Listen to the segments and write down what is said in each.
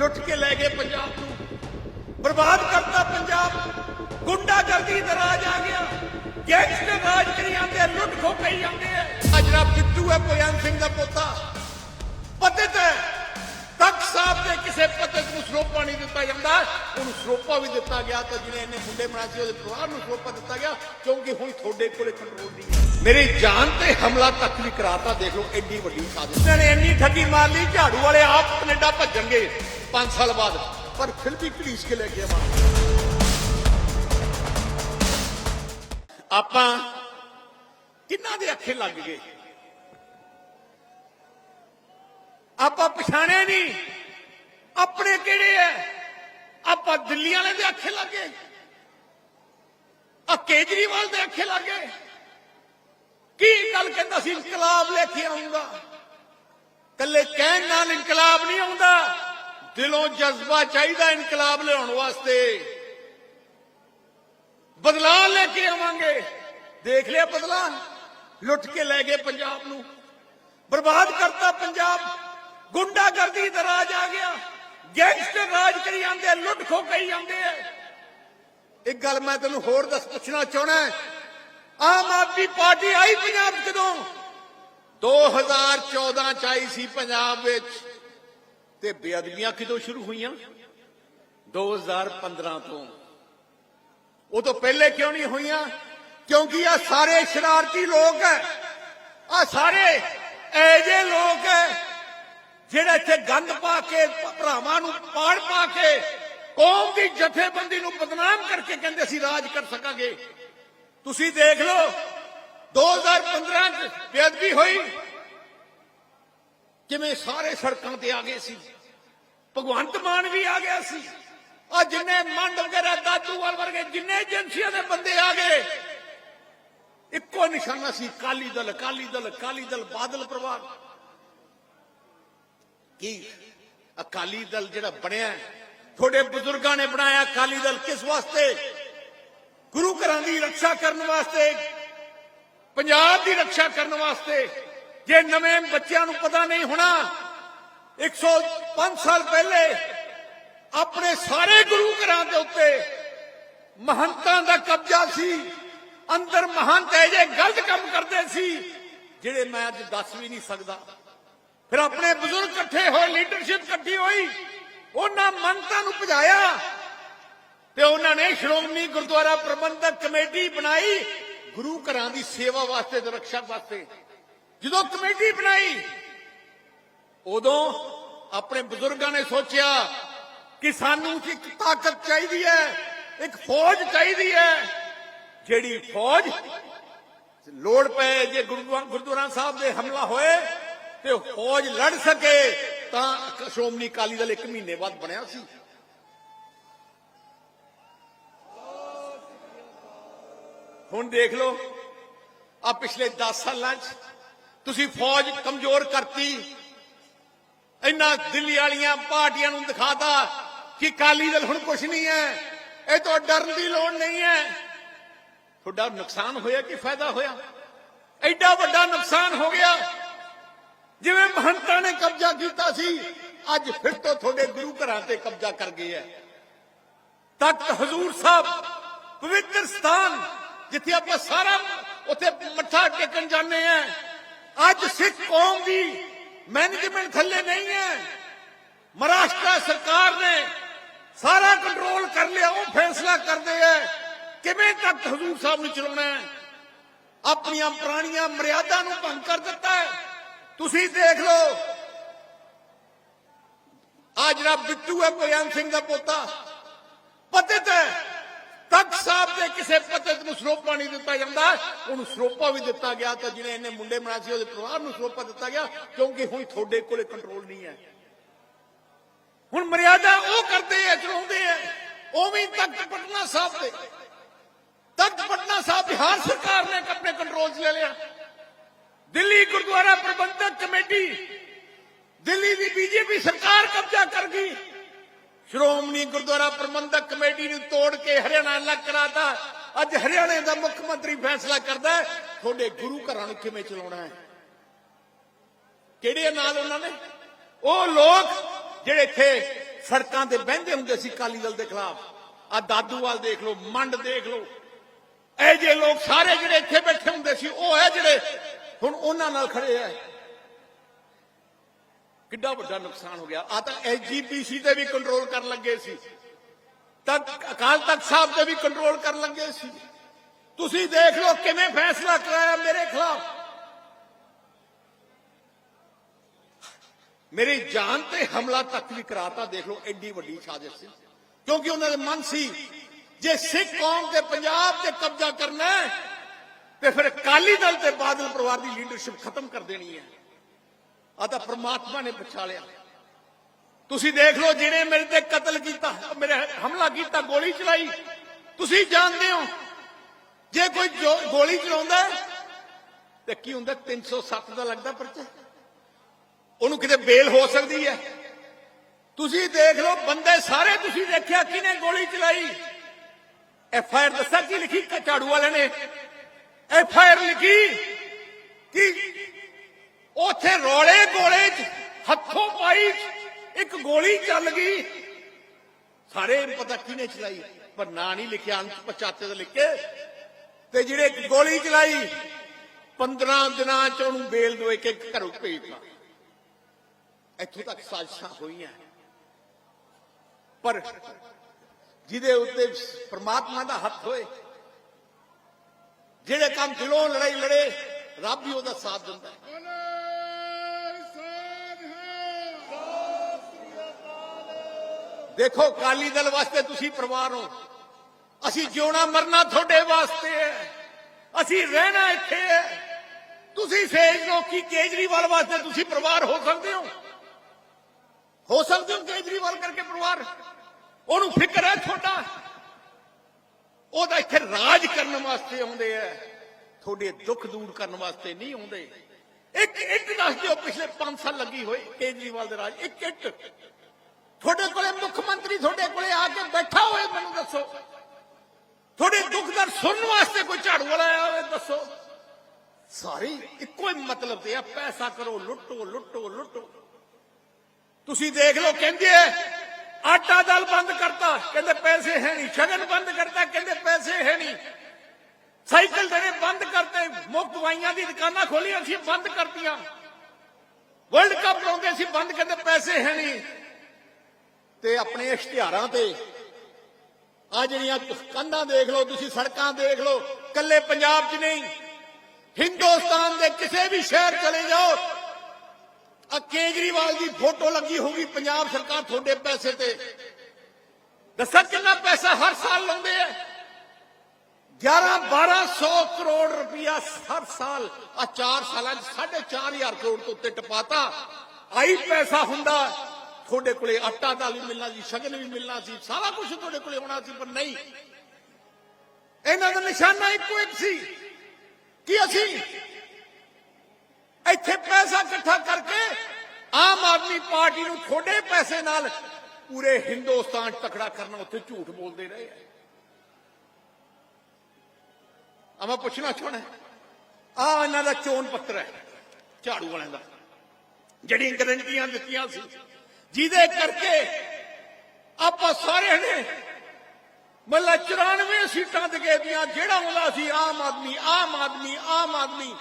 ਲੁੱਟ ਕੇ ਲੈ ਗਏ ਪੰਜਾਬ ਨੂੰ। ਬਰਬਾਦ ਕਰਤਾ ਪੰਜਾਬ। ਗੁੰਡਾਗਰਦੀ ਦਾ ਰਾਜ ਆ ਗਿਆ। ਗੈਂਗਸਟਰ ਰਾਜ ਕਰੀ ਜਾਂਦੇ ਲੁੱਟ ਖੋ ਕਰੀ ਜਾਂਦੇ ਆ। ਆਹ ਬਿੱਟੂ ਹੈ ਭਗਵੰਤ ਸਿੰਘ ਦਾ ਪੋਤਾ। ਪਤਿਤ ਹੈ। ਤਖਤ ਸਾਹਿਬ ਦੇ ਕਿਸੇ ਪਤਿਤ ਨੂੰ ਸਰੋਪਾ ਨਹੀਂ ਦਿੱਤਾ ਜਾਂਦਾ। ਉਹਨੂੰ ਸਰੋਪਾ ਵੀ ਦਿੱਤਾ ਗਿਆ ਤਾਂ ਜਿਹਨੇ ਇਹਨੇ ਮੁੰਡੇ ਬਣਾਏ ਸੀ, ਉਹਦੇ ਪਰਿਵਾਰ ਨੂੰ ਸਰੋਪਾ ਦਿੱਤਾ ਗਿਆ, ਕਿਉਂਕਿ ਹੁਣ ਤੁਹਾਡੇ ਕੋਲੇ ਕੰਟਰੋਲ ਨਹੀਂ ਹੈ। ਮੇਰੀ ਜਾਨ ਤੇ ਹਮਲਾ ਤੱਕ ਵੀ ਕਰਾਤਾ, ਦੇਖ ਲਓ, ਐਡੀ ਵੱਡੀ ਸਾਜ਼ਿਸ਼। ਨੇ ਇੰਨੀ ਠੱਗੀ ਮਾਰ ਲਈ, ਝਾੜੂ ਵਾਲੇ ਆਪ ਕੈਨੇਡਾ ਭੱਜਣਗੇ 5 ਸਾਲ ਬਾਅਦ, ਪਰ ਫਿਰ ਵੀ ਘੜੀਸ ਕੇ ਲੈ ਕੇ ਆਵਾਂ ਆਪਾਂ ਕਿੰਨਾ ਦੇ ਅੱਖੇ ਲੱਗ ਗਏ? ਆਪਾਂ ਪਛਾਣਿਆ ਨਹੀਂ। ਆਪਣੇ ਕਿਹੜੇ ਐ? ਆਪਾਂ ਦਿੱਲੀ ਵਾਲੇ ਦੇ ਅੱਖੇ ਲੱਗੇ ਆ ਕੇਜਰੀਵਾਲ ਦੇ ਅੱਖੇ ਲੱਗੇ ਕੀ ਗੱਲ ਇਨਕਲਾਬ ਲੈ ਕੇ ਆਉਂਗਾ ਕੱਲੇ ਕਹਿਣ ਨਾਲ ਇਨਕਲਾਬ ਨਹੀਂ ਆਉਂਦਾ। ਦਿਲੋਂ ਜਜ਼ਬਾ ਚਾਹੀਦਾ ਇਨਕਲਾਬ ਲਿਆਉਣ ਵਾਸਤੇ। ਬਦਲਾਅ ਲੈ ਕੇ ਆਵਾਂਗੇ। ਦੇਖ ਲਿਆ ਬਦਲਾਅ। ਲੁੱਟ ਕੇ ਲੈ ਗਏ ਪੰਜਾਬ ਨੂੰ। ਬਰਬਾਦ ਕਰਤਾ ਪੰਜਾਬ। ਗੁੰਡਾਗਰਦੀ ਦਾ ਰਾਜ ਆ ਗਿਆ। ਗੈਂਗਸਟਰ ਰਾਜ ਕਰੀ ਜਾਂਦੇ ਲੁੱਟ ਖੋ ਕਰੀ ਜਾਂਦੇ ਆ। ਇੱਕ ਗੱਲ ਮੈਂ ਤੈਨੂੰ ਹੋਰ ਦੱਸ ਪੁੱਛਣਾ ਚਾਹਣਾ ਆਮ ਆਦਮੀ ਪਾਰਟੀ ਆਈ ਪੰਜਾਬ 'ਚ ਕਦੋਂ 2014 ਚ ਆਈ ਸੀ ਪੰਜਾਬ ਵਿੱਚ। ਤੇ ਬੇਅਦਬੀਆਂ ਕਿਦੋਂ ਸ਼ੁਰੂ ਹੋਈਆਂ? 2015 ਤੋਂ। ਉਹ ਤੋਂ ਪਹਿਲੇ ਕਿਉਂ ਨਹੀਂ ਹੋਈਆਂ? ਕਿਉਂਕਿ ਆ ਸਾਰੇ ਸ਼ਰਾਰਤੀ ਲੋਕ ਹੈ। ਆ ਸਾਰੇ ਐਜੇ ਲੋਕ ਹੈ, ਜਿਹੜੇ ਇੱਥੇ ਗੰਦ ਪਾ ਕੇ, ਭਰਾਵਾਂ ਨੂੰ ਪਾੜ ਪਾ ਕੇ, ਕੌਮ ਦੀ ਜਥੇਬੰਦੀ ਨੂੰ ਬਦਨਾਮ ਕਰਕੇ ਕਹਿੰਦੇ ਅਸੀਂ ਰਾਜ ਕਰ ਸਕਾਂਗੇ। ਤੁਸੀਂ ਦੇਖ ਲਓ 2015 ਚ ਬੇਅਦਬੀ ਹੋਈ ਕਿਵੇਂ ਸਾਰੇ ਸੜਕਾਂ ਤੇ ਆ ਗਏ ਸੀ ਭਗਵੰਤ ਮਾਨ ਵੀ ਆ ਗਿਆ ਸੀ ਆ ਜਿੰਨੇ ਮੰਡ ਵਗੈਰਾ ਦਾਦੂਵਾਲ ਵਰਗੇ ਜਿੰਨੇ ਏਜੰਸੀਆਂ ਦੇ ਬੰਦੇ ਆ ਗਏ ਇੱਕੋ ਨਿਸ਼ਾਨਾ ਸੀ ਕਾਲੀ ਦਲ ਕਾਲੀ ਦਲ ਕਾਲੀ ਦਲ ਬਾਦਲ ਪਰਿਵਾਰ ਕੀ ਅਕਾਲੀ ਦਲ ਜਿਹੜਾ ਬਣਿਆ ਹੈ, ਤੁਹਾਡੇ ਬਜ਼ੁਰਗਾਂ ਨੇ ਬਣਾਇਆ ਅਕਾਲੀ ਦਲ ਕਿਸ ਵਾਸਤੇ ਗੁਰੂ ਘਰਾਂ ਦੀ ਰੱਖਿਆ ਕਰਨ ਵਾਸਤੇ, ਪੰਜਾਬ ਦੀ ਰੱਖਿਆ ਕਰਨ ਵਾਸਤੇ ਜੇ ਨਵੇਂ ਬੱਚਿਆਂ ਨੂੰ ਪਤਾ ਨਹੀਂ ਹੋਣਾ 105 ਸਾਲ ਪਹਿਲੇ ਆਪਣੇ ਸਾਰੇ ਗੁਰੂ ਘਰਾਂ ਦੇ ਉੱਤੇ ਮਹੰਤਾਂ ਦਾ ਕਬਜ਼ਾ ਸੀ, ਅੰਦਰ ਮਹੰਤ ਇਹ ਜੇ ਗਲਤ ਕੰਮ ਕਰਦੇ ਸੀ, ਜਿਹੜੇ ਮੈਂ ਅੱਜ ਦੱਸ ਵੀ ਨਹੀਂ ਸਕਦਾ। ਫਿਰ ਆਪਣੇ ਬਜ਼ੁਰਗ ਇਕੱਠੇ ਹੋਏ ਲੀਡਰਸ਼ਿਪ ਇਕੱਠੀ ਹੋਈ, ਉਹਨਾਂ ਮੰਤਾਂ ਨੂੰ ਭਜਾਇਆ ਤੇ ਉਹਨਾਂ ਨੇ ਸ਼੍ਰੋਮਣੀ ਗੁਰਦੁਆਰਾ ਪ੍ਰਬੰਧਕ ਕਮੇਟੀ ਬਣਾਈ ਗੁਰੂ ਘਰਾਂ ਦੀ ਸੇਵਾ ਵਾਸਤੇ ਤੇ ਰੱਖਿਆ ਵਾਸਤੇ। ਜਦੋਂ ਕਮੇਟੀ ਬਣਾਈ, ਉਦੋਂ ਆਪਣੇ ਬਜ਼ੁਰਗਾਂ ਨੇ ਸੋਚਿਆ ਕਿ ਸਾਨੂੰ ਇੱਕ ਤਾਕਤ ਚਾਹੀਦੀ ਹੈ, ਇੱਕ ਫੌਜ ਚਾਹੀਦੀ ਹੈ, ਜਿਹੜੀ ਫੌਜ ਲੋੜ ਪਏ ਜੇ ਗੁਰਦੁਆ- ਗੁਰਦੁਆਰਾ ਸਾਹਿਬ ਦੇ ਹਮਲਾ ਹੋਏ ਤੇ ਫੌਜ ਲੜ ਸਕੇ, ਤਾਂ ਸ਼੍ਰੋਮਣੀ ਅਕਾਲੀ ਦਲ ਇੱਕ ਮਹੀਨੇ ਬਾਅਦ ਬਣਿਆ ਸੀ। ਹੁਣ ਦੇਖ ਲਓ ਆ ਪਿਛਲੇ 10 ਸਾਲਾਂ 'ਚ ਤੁਸੀਂ ਫੌਜ ਕਮਜ਼ੋਰ ਕਰਤੀ। ਇੰਨਾ ਦਿੱਲੀ ਵਾਲੀਆਂ ਪਾਰਟੀਆਂ ਨੂੰ ਦਿਖਾਤਾ ਕਿ ਕਾਲੀ ਦਲ ਹੁਣ ਕੁਝ ਨਹੀਂ ਹੈ। ਇਹ ਤੋਂ ਡਰਨ ਦੀ ਲੋੜ ਨਹੀਂ ਹੈ। ਤੁਹਾਡਾ ਨੁਕਸਾਨ ਹੋਇਆ ਕਿ ਫਾਇਦਾ ਹੋਇਆ? ਐਡਾ ਵੱਡਾ ਨੁਕਸਾਨ ਹੋ ਗਿਆ। ਜਿਵੇਂ ਮਹੰਤਾਂ ਨੇ ਕਬਜ਼ਾ ਕੀਤਾ ਸੀ, ਅੱਜ ਫਿਰ ਤੋਂ ਤੁਹਾਡੇ ਗੁਰੂ ਘਰਾਂ ਤੇ ਕਬਜ਼ਾ ਕਰ ਗਏ ਹੈ। ਤਖਤ ਹਜ਼ੂਰ ਸਾਹਿਬ, ਪਵਿੱਤਰ ਸਥਾਨ ਜਿੱਥੇ ਆਪਾਂ ਸਾਰਾ ਉੱਥੇ ਮੱਥਾ ਟੇਕਣ ਜਾਂਦੇ ਆ ਅੱਜ ਸਿੱਖ ਕੌਮ ਦੀ ਮੈਨੇਜਮੈਂਟ ਥੱਲੇ ਨਹੀਂ ਹੈ ਮਹਾਰਾਸ਼ਟਰ ਸਰਕਾਰ ਨੇ ਸਾਰਾ ਕੰਟਰੋਲ ਕਰ ਲਿਆ ਉਹ ਫੈਸਲਾ ਕਰਦੇ ਆ ਕਿਵੇਂ ਤਖਤ ਹਜ਼ੂਰ ਸਾਹਿਬ ਨੂੰ ਚਲਾਉਣਾ ਹੈ ਆਪਣੀਆਂ ਪੁਰਾਣੀਆਂ ਮਰਿਆਦਾ ਨੂੰ ਭੰਗ ਕਰ ਦਿੱਤਾ ਹੈ ਤੁਸੀਂ ਦੇਖ ਲਓ ਆ ਜਿਹੜਾ ਬਿੱਟੂ ਹੈ ਭਗਵੰਤ ਸਿੰਘ ਦਾ ਪੋਤਾ ਪਤਿਤ ਹੈ ਤਖਤ ਸਾਹਿਬ ਦੇ ਕਿਸੇ ਪਤਿਤ ਨੂੰ ਸਰੋਪਾ ਨਹੀਂ ਦਿੱਤਾ ਜਾਂਦਾ ਉਹਨੂੰ ਸਰੋਪਾ ਵੀ ਦਿੱਤਾ ਗਿਆ ਤਾਂ ਜਿਹਨੇ ਇਹਨੇ ਮੁੰਡੇ ਬਣਾ ਸੀ ਉਹਦੇ ਪਰਿਵਾਰ ਨੂੰ ਸਰੋਪਾ ਦਿੱਤਾ ਗਿਆ ਕਿਉਂਕਿ ਹੁਣ ਤੁਹਾਡੇ ਕੋਲੇ ਕੰਟਰੋਲ ਨਹੀਂ ਹੈ ਹੁਣ ਮਰਿਆਦਾ ਉਹ ਕਰਦੇ ਆ ਚਲਾਉਂਦੇ ਆ ਉਵੇਂ ਹੀ ਤਖਤ ਪਟਨਾ ਸਾਹਿਬ ਦੇ ਤਖਤ ਪਟਨਾ ਸਾਹਿਬ ਬਿਹਾਰ ਸਰਕਾਰ ਨੇ ਆਪਣੇ ਕੰਟਰੋਲ 'ਚ ਲੈ ਲਿਆ ਦਿੱਲੀ ਗੁਰਦੁਆਰਾ ਪ੍ਰਬੰਧਕ ਕਮੇਟੀ ਦਿੱਲੀ ਦੀ ਬੀਜੇਪੀ ਸਰਕਾਰ ਕਬਜ਼ਾ ਕਰ ਗਈ ਸ਼੍ਰੋਮਣੀ ਗੁਰਦੁਆਰਾ ਪ੍ਰਬੰਧਕ ਕਮੇਟੀ ਨੂੰ ਤੋੜ ਕੇ ਹਰਿਆਣਾ ਅਲੱਗ ਕਰਾਤਾ। ਅੱਜ ਹਰਿਆਣੇ ਦਾ ਮੁੱਖ ਮੰਤਰੀ ਫੈਸਲਾ ਕਰਦਾ ਤੁਹਾਡੇ ਗੁਰੂ ਘਰਾਂ ਨੂੰ ਕਿਵੇਂ ਚਲਾਉਣਾ ਹੈ? ਕਿਹੜੇ ਨਾਲ ਉਹਨਾਂ ਨੇ? ਉਹ ਲੋਕ ਜਿਹੜੇ ਇੱਥੇ ਸੜਕਾਂ ਤੇ ਬਹਿੰਦੇ ਹੁੰਦੇ ਸੀ ਕਾਲੀ ਦਲ ਦੇ ਖਿਲਾਫ। ਆ ਦਾਦੂਵਾਲ ਦੇਖ ਲਓ, ਮੰਡ ਦੇਖ ਲਓ। ਇਹ ਜੇ ਲੋਕ ਸਾਰੇ ਜਿਹੜੇ ਇੱਥੇ ਬੈਠੇ ਹੁੰਦੇ ਸੀ, ਉਹ ਹੈ ਜਿਹੜੇ ਹੁਣ ਉਹਨਾਂ ਨਾਲ ਖੜੇ ਆ। ਕਿੱਡਾ ਵੱਡਾ ਨੁਕਸਾਨ ਹੋ ਗਿਆ। ਆ ਤਾਂ ਐਸਜੀਪੀਸੀ ਤੇ ਵੀ ਕੰਟਰੋਲ ਕਰਨ ਲੱਗੇ ਸੀ। ਤੱਕ ਅਕਾਲ ਤਖਤ ਸਾਹਿਬ ਤੇ ਵੀ ਕੰਟਰੋਲ ਕਰਨ ਲੱਗੇ ਸੀ। ਤੁਸੀਂ ਦੇਖ ਲਓ ਕਿਵੇਂ ਫੈਸਲਾ ਕਰਾਇਆ ਮੇਰੇ ਖਿਲਾਫ। ਮੇਰੀ ਜਾਨ ਤੇ ਹਮਲਾ ਤੱਕ ਵੀ ਕਰਾਤਾ, ਦੇਖ ਲਓ ਐਡੀ ਵੱਡੀ ਸਾਜ਼ਿਸ਼ ਸੀ। ਕਿਉਂਕਿ ਉਹਨਾਂ ਦੇ ਮਨ ਸੀ, ਜੇ ਸਿੱਖ ਕੌਮ ਤੇ ਪੰਜਾਬ ਤੇ ਕਬਜ਼ਾ ਕਰਨਾ ਹੈ, ਤੇ ਫਿਰ ਅਕਾਲੀ ਦਲ ਤੇ ਬਾਦਲ ਪਰਿਵਾਰ ਦੀ ਲੀਡਰਸ਼ਿਪ ਖਤਮ ਕਰ ਦੇਣੀ ਹੈ। ਆ ਪ੍ਰਮਾਤਮਾ ਨੇ ਬਚਾ ਲਿਆ। ਤੁਸੀਂ ਦੇਖ ਲਓ ਜਿਹਨੇ ਮੇਰੇ ਤੇ ਕਤਲ ਕੀਤਾ ਮੇਰੇ ਹਮਲਾ ਕੀਤਾ ਗੋਲੀ ਚਲਾਈ ਤੁਸੀਂ ਜਾਣਦੇ ਹੋ ਜੇ ਕੋਈ ਗੋਲੀ ਚਲਾਉਂਦਾ ਹੈ, ਤੇ ਕੀ ਹੁੰਦਾ 307 ਦਾ ਲੱਗਦਾ ਪਰਚਾ? ਉਹਨੂੰ ਕਿਤੇ ਬੇਲ ਹੋ ਸਕਦੀ ਹੈ। ਤੁਸੀਂ ਦੇਖ ਲਓ ਬੰਦੇ ਸਾਰੇ ਤੁਸੀਂ ਦੇਖਿਆ ਕਿਹਨੇ ਗੋਲੀ ਚਲਾਈ? ਐਫ ਆਈ ਆਰ ਦੱਸਿਆ ਕੀ ਲਿਖੀ ਝਾੜੂ ਵਾਲੇ ਨੇ? ਐਫ ਆਈ ਆਰ ਲਿਖੀ ਕਿ ਉਥੇ ਰੋਲੇ ਗੋਲੇ ਚ, ਹੱਥੋਂ ਪਾਈ ਇੱਕ ਗੋਲੀ ਚੱਲ ਗਈ। ਸਾਰੇ ਪਤਾ ਕਿਹਨੇ ਚਲਾਈ, ਪਰ ਨਾਂ ਨਹੀਂ ਲਿਖਿਆ ਅੰਤ ਪਛਾਤੇ ਦਾ ਲਿਖ ਤੇ ਜਿਹੜੇ ਗੋਲੀ ਚਲਾਈ 15 ਦਿਨਾਂ ਚ ਉਹਨੂੰ ਬੇਲ ਦੋ ਇੱਕ ਇੱਕ ਘਰੋਂ ਭੇਜਤਾ ਇੱਥੋਂ ਤੱਕ ਸਾਜ਼ਿਸ਼ਾਂ ਹੋਈਆਂ। ਪਰ ਜਿਹਦੇ ਉੱਤੇ ਪ੍ਰਮਾਤਮਾ ਦਾ ਹੱਥ ਹੋਏ, ਜਿਹੜੇ ਕੰਮ ਦਿਲੋਂ ਲੜਾਈ ਲੜੇ, ਰੱਬ ਹੀ ਉਹਦਾ ਸਾਥ ਦਿੰਦਾ ਹੈ। ਦੇਖੋ ਕਾਲੀ ਦਲ ਵਾਸਤੇ ਤੁਸੀਂ ਪਰਿਵਾਰ ਹੋ। ਅਸੀਂ ਜਿਉਣਾ ਮਰਨਾ ਤੁਹਾਡੇ ਵਾਸਤੇ ਹੈ। ਅਸੀਂ ਰਹਿਣਾ ਇੱਥੇ ਹੈ। ਤੁਸੀਂ ਸੇਜ ਲੋ ਕੇਜਰੀਵਾਲ ਵਾਸਤੇ ਤੁਸੀਂ ਪਰਿਵਾਰ ਹੋ ਸਕਦੇ ਹੋ। ਹੋ ਸਕਦੇ ਹੋ ਕੇਜਰੀਵਾਲ ਕਰਕੇ ਪਰਿਵਾਰ। ਉਹਨੂੰ ਫਿਕਰ ਹੈ ਤੁਹਾਡਾ। ਉਹਦਾ ਇੱਥੇ ਰਾਜ ਕਰਨ ਵਾਸਤੇ ਆਉਂਦੇ ਆ ਤੁਹਾਡੇ ਦੁੱਖ ਦੂਰ ਕਰਨ ਵਾਸਤੇ ਨਹੀਂ ਆਉਂਦੇ। ਇੱਕ ਇੱਟ ਦੱਸ ਦਿਓ, ਪਿਛਲੇ 5 ਸਾਲ ਲੱਗੀ ਹੋਈ ਕੇਜਰੀਵਾਲ ਦੇ ਰਾਜ। ਇੱਕ ਇੱਟ। ਤੁਹਾਡੇ ਕੋਲੇ ਮੁੱਖ ਮੰਤਰੀ ਤੁਹਾਡੇ ਕੋਲੇ ਆ ਕੇ ਬੈਠਾ ਹੋਏ ਮੈਨੂੰ ਦੱਸੋ। ਤੁਹਾਡੇ ਦੁੱਖ ਦਾ ਸੁਣਨ ਵਾਸਤੇ ਕੋਈ ਝਾੜੂ ਵਾਲਾ ਆਇਆ ਹੋਵੇ ਦੱਸੋ। ਸਾਰੇ ਇੱਕੋ ਹੀ ਮਤਲਬ ਤੇ ਆ ਪੈਸਾ ਕਰੋ ਲੁੱਟੋ ਲੁੱਟੋ ਲੁੱਟੋ। ਤੁਸੀਂ ਦੇਖ ਲਓ ਕਹਿੰਦੇ ਆ, ਆਟਾ ਦਾਲ ਬੰਦ ਕਰਤਾ ਕਹਿੰਦੇ ਪੈਸੇ ਹੈ ਨਹੀਂ। ਸ਼ਗਨ ਬੰਦ ਕਰਤਾ ਕਹਿੰਦੇ ਪੈਸੇ ਹੈ ਨਹੀਂ। ਸਾਈਕਲ ਦੇਣੇ ਬੰਦ ਕਰਤੇ ਮੁਫਤ ਦਵਾਈਆਂ ਦੀ ਦੁਕਾਨਾਂ ਖੋਲੀਆਂ ਸੀ ਬੰਦ ਕਰਤੀਆਂ। ਵਰਲਡ ਕੱਪ ਲਾਉਂਦੇ ਸੀ ਬੰਦ ਕਹਿੰਦੇ ਪੈਸੇ ਹੈ ਨਹੀਂ। ਤੇ ਆਪਣੇ ਇਸ਼ਤਿਹਾਰਾਂ ਤੇ। ਆ ਜਿਹੜੀਆਂ ਕੰਧਾਂ ਦੇਖ ਲਓ, ਤੁਸੀਂ ਸੜਕਾਂ ਦੇਖ ਲਓ ਕੱਲੇ ਪੰਜਾਬ 'ਚ ਨਹੀਂ। ਹਿੰਦੁਸਤਾਨ ਦੇ ਕਿਸੇ ਵੀ ਸ਼ਹਿਰ ਚਲੇ ਜਾਓ ਆ ਕੇਜਰੀਵਾਲ ਦੀ ਫੋਟੋ ਲੱਗੀ ਹੋਊਗੀ ਪੰਜਾਬ ਸਰਕਾਰ ਤੁਹਾਡੇ ਪੈਸੇ ਤੇ। ਦੱਸਾਂ ਕਿੰਨਾ ਪੈਸਾ ਹਰ ਸਾਲ ਲਾਉਂਦੇ ਆ। 11 1200 ਕਰੋੜ ਰੁਪਇਆ ਹਰ ਸਾਲ ਆ 4 ਸਾਲਾਂ 'ਚ 4500 ਕਰੋੜ ਤੋਂ ਉੱਤੇ ਟਪਾਤਾ। ਆਈ ਪੈਸਾ ਹੁੰਦਾ। ਤੁਹਾਡੇ ਕੋਲੇ ਆਟਾ ਦਾਲ ਵੀ ਮਿਲਣਾ ਸੀ, ਸ਼ਗਨ ਵੀ ਮਿਲਣਾ ਸੀ, ਸਾਰਾ ਕੁਝ ਤੁਹਾਡੇ ਕੋਲੇ ਹੋਣਾ ਸੀ, ਪਰ ਨਹੀਂ। ਇਹਨਾਂ ਦਾ ਨਿਸ਼ਾਨਾ ਇੱਕੋ ਇੱਕ ਸੀ ਕਿ ਅਸੀਂ ਇੱਥੇ ਪੈਸਾ ਇਕੱਠਾ ਕਰਕੇ ਆਮ ਆਦਮੀ ਪਾਰਟੀ ਨੂੰ ਥੋੜੇ ਪੈਸੇ ਨਾਲ ਪੂਰੇ ਹਿੰਦੁਸਤਾਨ 'ਚ ਤਕੜਾ ਕਰਨਾ, ਉੱਥੇ ਝੂਠ ਬੋਲਦੇ ਰਹੇ ਆ। ਮੈਂ ਪੁੱਛਣਾ ਚਾਹਣਾ ਆ ਇਹਨਾਂ ਦਾ ਚੋਣ ਪੱਤਰ ਹੈ, ਝਾੜੂ ਵਾਲਿਆਂ ਦਾ, ਜਿਹੜੀਆਂ ਗਰੰਟੀਆਂ ਦਿੱਤੀਆਂ ਸੀ। ਜਿਹਦੇ ਕਰਕੇ ਆਪਾਂ ਸਾਰਿਆਂ ਨੇ ਮੱਲਾ 94 ਸੀਟਾਂ ਤੇ ਗਏ ਦੀਆਂ, ਜਿਹੜਾ ਆਉਂਦਾ ਸੀ ਆਮ ਆਦਮੀ ਆਮ ਆਦਮੀ ਆਮ ਆਦਮੀ।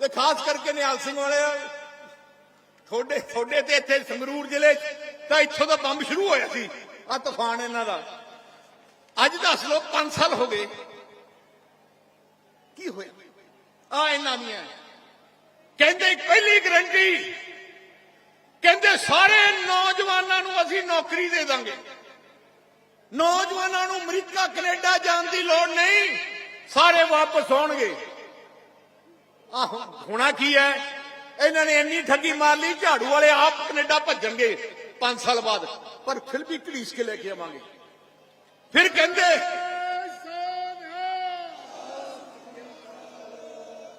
ਤੇ ਖਾਸ ਕਰਕੇ ਨਿਹਾਲ ਸਿੰਘ ਵਾਲੇ, ਤੁਹਾਡੇ ਤੁਹਾਡੇ ਤੇ ਇੱਥੇ ਸੰਗਰੂਰ ਜ਼ਿਲ੍ਹੇ ਤਾਂ ਇੱਥੋਂ ਦਾ ਬੰਬ ਸ਼ੁਰੂ ਹੋਇਆ ਸੀ ਆ ਤੂਫਾਨ ਇਹਨਾਂ ਦਾ। ਅੱਜ ਦੱਸ ਲਓ 5 ਸਾਲ ਹੋ ਗਏ। ਕੀ ਹੋਇਆ? ਆ ਇਹਨਾਂ ਦੀਆਂ। ਕਹਿੰਦੇ ਪਹਿਲੀ ਗਰੰਟੀ ਕਹਿੰਦੇ ਸਾਰੇ ਨੌਜਵਾਨਾਂ ਨੂੰ ਅਸੀਂ ਨੌਕਰੀ ਦੇ ਦਾਂਗੇ। ਨੌਜਵਾਨਾਂ ਨੂੰ ਅਮਰੀਕਾ, ਕੈਨੇਡਾ ਜਾਣ ਦੀ ਲੋੜ ਨਹੀਂ। ਸਾਰੇ ਵਾਪਸ ਆਉਣਗੇ। ਆ ਹੋਣਾ ਕੀ ਹੈ? ਇਹਨਾਂ ਨੇ ਇੰਨੀ ਠੱਗੀ ਮਾਰ ਲਈ, ਝਾੜੂ ਵਾਲੇ ਆਪ ਕੈਨੇਡਾ ਭੱਜਣਗੇ 5 ਸਾਲ ਬਾਅਦ। ਪਰ ਫਿਰ ਵੀ ਘੜੀਸ ਕੇ ਲੈ ਕੇ ਆਵਾਂਗੇ। ਫਿਰ ਕਹਿੰਦੇ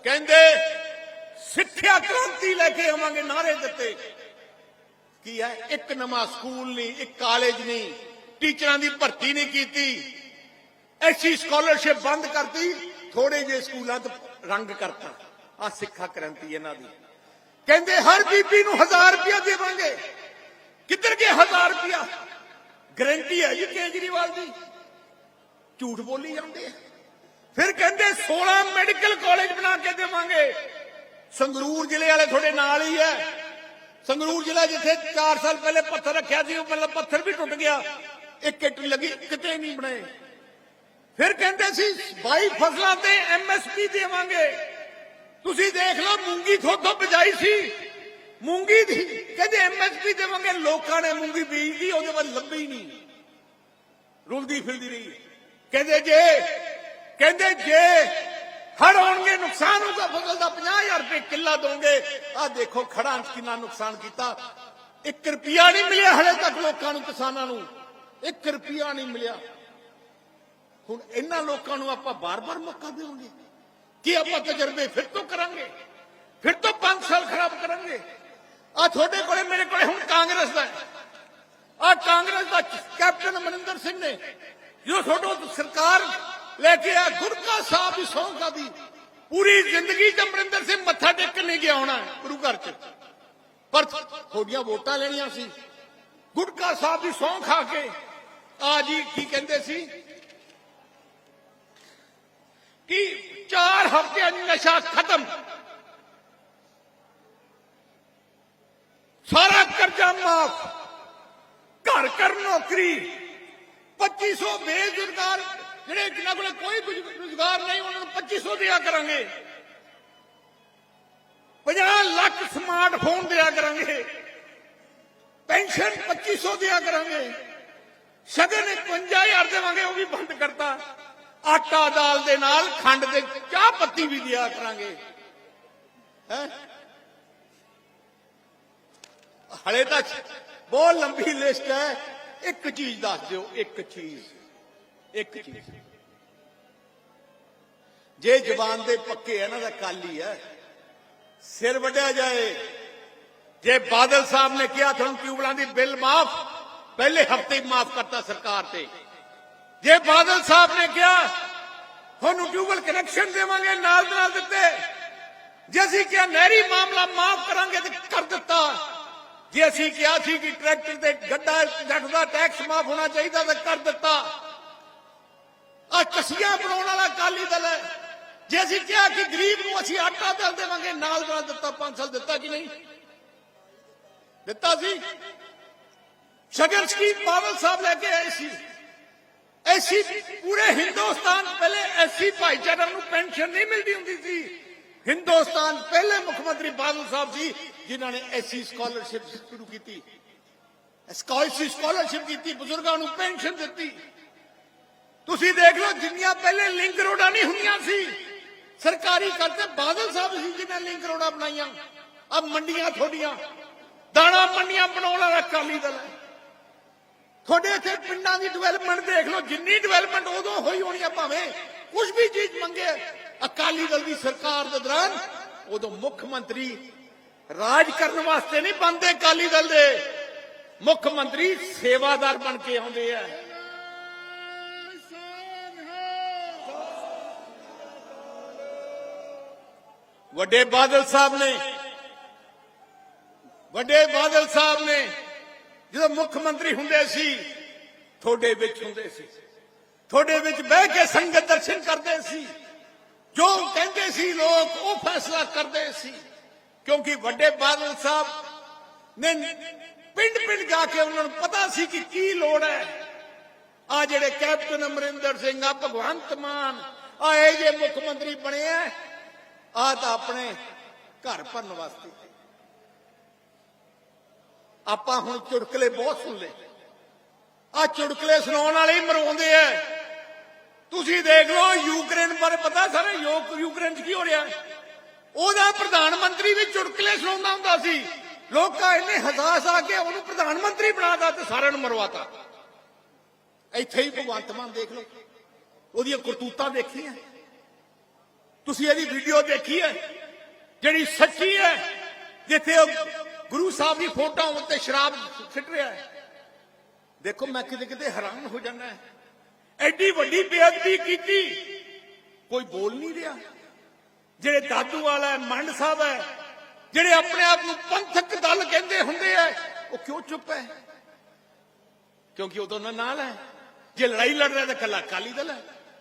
ਕਹਿੰਦੇ ਸਿੱਖਿਆ ਕ੍ਰਾਂਤੀ ਲੈ ਕੇ ਆਵਾਂਗੇ ਨਾਰੇ ਦਿੱਤੇ। ਕੀ ਹੈ? ਇੱਕ ਨਵਾਂ ਸਕੂਲ ਨਹੀਂ, ਇੱਕ ਕਾਲਜ ਨਹੀਂ। ਟੀਚਰਾਂ ਦੀ ਭਰਤੀ ਨਹੀਂ ਕੀਤੀ। ਐਸੀ ਸਕਾਲਰਸ਼ਿਪ ਬੰਦ ਕਰਤੀ ਥੋੜੇ ਜਿਹੇ ਸਕੂਲਾਂ ਚ ਰੰਗ ਕਰਤਾ। ਆ ਸਿੱਖਾ ਕ੍ਰਾਂਤੀ ਇਹਨਾਂ ਦੀ। ਕਹਿੰਦੇ, ਹਰ ਬੀਬੀ ਨੂੰ 1000 ਰੁਪਇਆ ਦੇਵਾਂਗੇ। ਕਿੱਧਰ ਗਿਆ 1000 ਰੁਪਇਆ? ਗਰੰਟੀ ਹੈ ਜੀ ਕੇਜਰੀਵਾਲ ਦੀ। ਝੂਠ ਬੋਲੀ ਜਾਂਦੇ ਆ। ਫਿਰ ਕਹਿੰਦੇ 16 ਮੈਡੀਕਲ ਕਾਲਜ ਬਣਾ ਕੇ ਦੇਵਾਂਗੇ। ਸੰਗਰੂਰ ਜ਼ਿਲ੍ਹੇ ਵਾਲੇ ਤੁਹਾਡੇ ਨਾਲ ਹੀ ਹੈ। ਸੰਗਰੂਰ ਜ਼ਿਲ੍ਹਾ ਜਿੱਥੇ 4 ਸਾਲ ਪਹਿਲੇ ਪੱਥਰ ਰੱਖਿਆ ਸੀ, ਉਹ ਮਤਲਬ ਪੱਥਰ ਵੀ ਟੁੱਟ ਗਿਆ। ਇੱਕ ਇੱਟ ਲੱਗੀ, ਕਿਤੇ ਨਹੀਂ ਬਣੇ। ਫਿਰ ਕਹਿੰਦੇ ਸੀ 22 ਫਸਲਾਂ ਤੇ ਐਮਐਸਪੀ ਦੇਵਾਂਗੇ। ਤੁਸੀਂ ਦੇਖ ਲਓ, ਮੂੰਗੀ ਥੋਥੋਂ ਬਜਾਈ ਸੀ। ਮੂੰਗੀ ਦੀ, ਕਹਿੰਦੇ ਐਮਐਸਪੀ ਦੇਵਾਂਗੇ। ਲੋਕਾਂ ਨੇ ਮੂੰਗੀ ਬੀਜਦੀ, ਉਹਦੇ ਬਾਅਦ ਲੱਭੀ ਨਹੀਂ। ਰੁਲਦੀ ਫਿਰਦੀ ਰਹੀ। ਕਹਿੰਦੇ ਜੇ ਕਹਿੰਦੇ ਜੇ ਹੜ ਹੋਣਗੇ ਨੁਕਸਾਨ ਹੋਊਗਾ, ਫਸਲ ਦਾ 50000 ਰੁਪਏ ਕਿੱਲਾ ਦੋਗੇ। ਆ ਦੇਖੋ ਖੜਾਂ ਕਿੰਨਾ ਨੁਕਸਾਨ ਕੀਤਾ। 1 ਰੁਪਿਆ ਨਹੀਂ ਮਿਲਿਆ ਹਲੇ ਤੱਕ ਲੋਕਾਂ ਨੂੰ, ਕਿਸਾਨਾਂ ਨੂੰ। 1 ਰੁਪਿਆ ਨਹੀਂ ਮਿਲਿਆ। ਹੁਣ ਇਹਨਾਂ ਲੋਕਾਂ ਨੂੰ ਆਪਾਂ ਬਾਰ-ਬਾਰ ਮੌਕਾ ਦੇਵਾਂਗੇ। ਕੀ ਆਪਾਂ ਤਜਰਬੇ ਫਿਰ ਤੋਂ ਕਰਾਂਗੇ? ਫਿਰ ਤੋਂ 5 ਸਾਲ ਖਰਾਬ ਕਰਾਂਗੇ? ਆ ਤੁਹਾਡੇ ਕੋਲੇ, ਮੇਰੇ ਕੋਲੇ ਹੁਣ ਕਾਂਗਰਸ ਦਾ ਆ ਕਾਂਗਰਸ ਦਾ ਕੈਪਟਨ ਅਮਰਿੰਦਰ ਸਿੰਘ ਨੇ। ਜੋ ਤੁਹਾਡੋ ਸਰਕਾਰ ਲੈ ਕੇ ਆ ਗੁਰਕਾ ਸਾਹਿਬ ਦੀ ਸਹੁੰ ਖਾਦੀ ਪੂਰੀ ਜ਼ਿੰਦਗੀ ਚ ਅਮਰਿੰਦਰ ਸਿੰਘ ਮੱਥਾ ਟੇਕਣ ਨਹੀਂ ਗਿਆ ਹੋਣਾ ਗੁਰੂ ਘਰ ਚ ਪਰ ਤੁਹਾਡੀਆਂ ਵੋਟਾਂ ਲੈਣੀਆਂ ਸੀ ਗੁਟਕਾ ਸਾਹਿਬ ਦੀ ਸਹੁੰ ਖਾ ਕੇ ਆ ਜੀ ਕੀ ਕਹਿੰਦੇ ਸੀ ਕਿ 4 ਹਫ਼ਤਿਆਂ 'ਚ ਨਸ਼ਾ ਖਤਮ ਸਾਰਾ ਕਰਜ਼ਾ ਮਾਫ ਘਰ ਘਰ ਨੌਕਰੀ 2500 ਬੇਰੁਜ਼ਗਾਰ ਜਿਹੜੇ ਜਿਨ੍ਹਾਂ ਕੋਲ ਕੋਈ ਰੁਜ਼ਗਾਰ ਨਹੀਂ, ਉਹਨਾਂ ਨੂੰ 2500 ਦਿਆ ਕਰਾਂਗੇ। 50 ਲੱਖ ਸਮਾਰਟਫੋਨ ਦਿਆ ਕਰਾਂਗੇ। ਪੈਨਸ਼ਨ 2500 ਦਿਆ ਕਰਾਂਗੇ। ਸ਼ਗਨ 51000 ਦੇਵਾਂਗੇ, ਉਹ ਵੀ ਬੰਦ ਕਰਤਾ। ਆਟਾ ਦਾਲ ਦੇ ਨਾਲ ਖੰਡ ਦੇ ਚਾਹ ਪੱਤੀ ਵੀ ਦਿਆ ਕਰਾਂਗੇ। ਹੈ? ਹਲੇ ਤੱਕ ਬਹੁਤ ਲੰਬੀ ਲਿਸਟ ਹੈ। ਇੱਕ ਚੀਜ਼ ਦੱਸ ਦਿਓ, ਇੱਕ ਚੀਜ਼। ਇੱਕ ਚੀਜ਼। ਜੇ ਜ਼ਬਾਨ ਦੇ ਪੱਕੇ ਇਹਨਾਂ ਦਾ ਕਾਲੀ ਹੈ ਸਿਰ ਵੱਢਿਆ ਜਾਏ। ਜੇ ਬਾਦਲ ਸਾਹਿਬ ਨੇ ਕਿਹਾ ਤੁਹਾਨੂੰ ਟਿਊਬਲਾਂ ਦੀ ਬਿੱਲ ਮਾਫ, ਪਹਿਲੇ ਹਫ਼ਤੇ ਹੀ ਮਾਫ ਕਰਤਾ ਸਰਕਾਰ ਤੇ। ਜੇ ਬਾਦਲ ਸਾਹਿਬ ਨੇ ਕਿਹਾ, ਤੁਹਾਨੂੰ ਟਿਊਬਲ ਕਨੈਕਸ਼ਨ ਦੇਵਾਂਗੇ, ਨਾਲ ਨਾਲ ਦਿੱਤੇ। ਜੇ ਅਸੀਂ ਕਿਹਾ ਨਹਿਰੀ ਮਾਮਲਾ ਮਾਫ ਕਰਾਂਗੇ ਤੇ ਕਰ ਦਿੱਤਾ। ਜੇ ਅਸੀਂ ਕਿਹਾ ਸੀ ਕਿ ਟਰੈਕਟਰ ਤੇ ਗੱਡਾ ਜੱਟ ਦਾ ਟੈਕਸ ਮਾਫ ਹੋਣਾ ਚਾਹੀਦਾ ਤਾਂ ਕਰ ਦਿੱਤਾ ਆ ਕਸੀਆਂ ਬਣਾਉਣ ਵਾਲਾ ਕਾਲੀ ਦਲ ਹੈ ਜੇ ਅਸੀਂ ਕਿਹਾ ਕਿ ਗਰੀਬ ਨੂੰ ਅਸੀਂ ਆਟਾ ਦਲ ਦੇਵਾਂਗੇ ਨਾਲ ਨਾਲ ਦਿੱਤਾ 5 ਸਾਲ ਦਿੱਤਾ ਕਿ ਨਹੀਂ ਦਿੱਤਾ ਸੀ ਸ਼ਗਨ ਸਕੀਮ ਬਾਦਲ ਸਾਹਿਬ ਲੈ ਕੇ ਆਏ ਸੀ ਐਸੀ ਪੂਰੇ ਹਿੰਦੁਸਤਾਨ 'ਚ ਪਹਿਲੇ ਐਸੀ ਭਾਈਚਾਰਾ ਨੂੰ ਪੈਨਸ਼ਨ ਨਹੀਂ ਮਿਲਦੀ ਹੁੰਦੀ ਸੀ ਹਿੰਦੁਸਤਾਨ ਪਹਿਲੇ ਮੁੱਖ ਮੰਤਰੀ ਬਾਦਲ ਸਾਹਿਬ ਸੀ ਜਿਨ੍ਹਾਂ ਨੇ ਐਸੀ ਸਕਾਲਰਸ਼ਿਪ ਸ਼ੁਰੂ ਕੀਤੀ ਸਕਾਲਰਸ਼ਿਪ ਸਕਾਲਰਸ਼ਿਪ ਕੀਤੀ, ਬਜ਼ੁਰਗਾਂ ਨੂੰ ਪੈਨਸ਼ਨ ਦਿੱਤੀ। ਤੁਸੀਂ ਦੇਖ ਲਓ, ਜਿੰਨੀਆਂ ਪਹਿਲੇ ਲਿੰਕ ਰੋਡਾਂ ਨਹੀਂ ਹੁੰਦੀਆਂ ਸੀ, ਸਰਕਾਰੀ ਕਰਤੇ ਬਾਦਲ ਸਾਹਿਬ ਸੀ ਜਿਨ੍ਹਾਂ ਲਿੰਕ ਰੋਡਾਂ ਬਣਾਈਆਂ ਆ ਮੰਡੀਆਂ ਤੁਹਾਡੀਆਂ, ਦਾਣਾ ਮੰਡੀਆਂ ਬਣਾਉਣ ਵਾਲਾ ਅਕਾਲੀ ਦਲ ਤੁਹਾਡੇ ਇੱਥੇ ਪਿੰਡਾਂ ਦੀ ਡਿਵੈਲਪਮੈਂਟ ਦੇਖ ਲਓ, ਜਿੰਨੀ ਡਿਵੈਲਪਮੈਂਟ ਉਦੋਂ ਹੋਈ ਹੋਣੀ ਆ ਭਾਵੇਂ ਕੁਝ ਵੀ ਚੀਜ਼ ਮੰਗੇ ਅਕਾਲੀ ਦਲ ਦੀ ਸਰਕਾਰ ਦੇ ਦੌਰਾਨ ਉਦੋਂ ਮੁੱਖ ਮੰਤਰੀ ਰਾਜ ਕਰਨ ਵਾਸਤੇ ਨਹੀਂ ਬੰਦੇ ਅਕਾਲੀ ਦਲ ਦੇ। ਮੁੱਖ ਮੰਤਰੀ ਸੇਵਾਦਾਰ ਬਣ ਕੇ ਆਉਂਦੇ ਆ। ਵੱਡੇ ਬਾਦਲ ਸਾਹਿਬ ਨੇ, ਵੱਡੇ ਬਾਦਲ ਸਾਹਿਬ ਨੇ ਜਦੋਂ ਮੁੱਖ ਮੰਤਰੀ ਹੁੰਦੇ ਸੀ, ਤੁਹਾਡੇ ਵਿੱਚ ਹੁੰਦੇ ਸੀ। ਤੁਹਾਡੇ ਵਿੱਚ ਬਹਿ ਕੇ ਸੰਗਤ ਦਰਸ਼ਨ ਕਰਦੇ ਸੀ। ਜੋ ਕਹਿੰਦੇ ਸੀ ਲੋਕ, ਉਹ ਫੈਸਲਾ ਕਰਦੇ ਸੀ। ਕਿਉਂਕਿ ਵੱਡੇ ਬਾਦਲ ਸਾਹਿਬ ਨੇ ਪਿੰਡ ਪਿੰਡ ਜਾ ਕੇ ਉਹਨਾਂ ਨੂੰ ਪਤਾ ਸੀ ਕਿ ਕੀ ਲੋੜ ਹੈ। ਆ ਜਿਹੜੇ ਕੈਪਟਨ ਅਮਰਿੰਦਰ ਸਿੰਘ, ਆ ਭਗਵੰਤ ਮਾਨ, ਆ ਇਹ ਜੇ ਮੁੱਖ ਮੰਤਰੀ ਬਣੇ ਆ ਆ ਤਾਂ ਆਪਣੇ ਘਰ ਭਰਨ ਵਾਸਤੇ। ਆਪਾਂ ਹੁਣ ਚੁਟਕਲੇ ਬਹੁਤ ਸੁਣ ਲਏ। ਆ ਚੁਟਕਲੇ ਸੁਣਾਉਣ ਵਾਲੇ ਹੀ ਮਰਵਾਉਂਦੇ ਐ ਤੁਸੀਂ ਦੇਖ ਲਓ ਯੂਕਰੇਨ ਬਾਰੇ ਪਤਾ ਸਾਰੇ ਯੂਕਰੇਨ 'ਚ ਕੀ ਹੋ ਰਿਹਾ? ਉਹਦਾ ਪ੍ਰਧਾਨ ਮੰਤਰੀ ਵੀ ਚੁਟਕਲੇ ਸੁਣਾਉਂਦਾ ਹੁੰਦਾ ਸੀ। ਲੋਕਾਂ ਇੰਨੇ ਹਜ਼ਾਸ ਆ ਕੇ ਉਹਨੂੰ ਪ੍ਰਧਾਨ ਮੰਤਰੀ ਬਣਾਤਾ ਤੇ ਸਾਰਿਆਂ ਨੂੰ ਮਰਵਾਤਾ। ਇੱਥੇ ਹੀ ਭਗਵੰਤ ਮਾਨ ਦੇਖ ਲਓ। ਉਹਦੀਆਂ ਕਰਤੂਤਾਂ ਦੇਖੀਆਂ। ਤੁਸੀਂ ਇਹਦੀ ਵੀਡੀਓ ਦੇਖੀ ਹੈ? ਜਿਹੜੀ ਸੱਚੀ ਹੈ, ਜਿੱਥੇ ਉਹ ਗੁਰੂ ਸਾਹਿਬ ਦੀ ਫੋਟੋ ਉੱਤੇ ਸ਼ਰਾਬ ਸਿੱਟ ਰਿਹਾ ਹੈ। ਦੇਖੋ, ਮੈਂ ਕਿਤੇ ਕਿਤੇ ਹੈਰਾਨ ਹੋ ਜਾਂਦਾ ਹੈ। ਐਡੀ ਵੱਡੀ ਬੇਅਦਬੀ ਕੀਤੀ। ਕੋਈ ਬੋਲ ਨਹੀਂ ਰਿਹਾ। ਜਿਹੜੇ ਦਾਦੂ ਵਾਲਾ ਹੈ ਮੰਡ ਸਾਹਿਬ ਹੈ ਜਿਹੜੇ ਆਪਣੇ ਆਪ ਨੂੰ ਪੰਥਕ ਦਲ ਕਹਿੰਦੇ ਹੁੰਦੇ ਆ ਉਹ ਕਿਉਂ ਚੁੱਪ ਹੈ? ਕਿਉਂਕਿ ਉਹ ਤਾਂ ਉਹਨਾਂ ਨਾਲ ਹੈ। ਜੇ ਲੜਾਈ ਲੜ ਰਿਹਾ ਤਾਂ ਕੱਲਾ ਅਕਾਲੀ ਦਲ ਹੈ।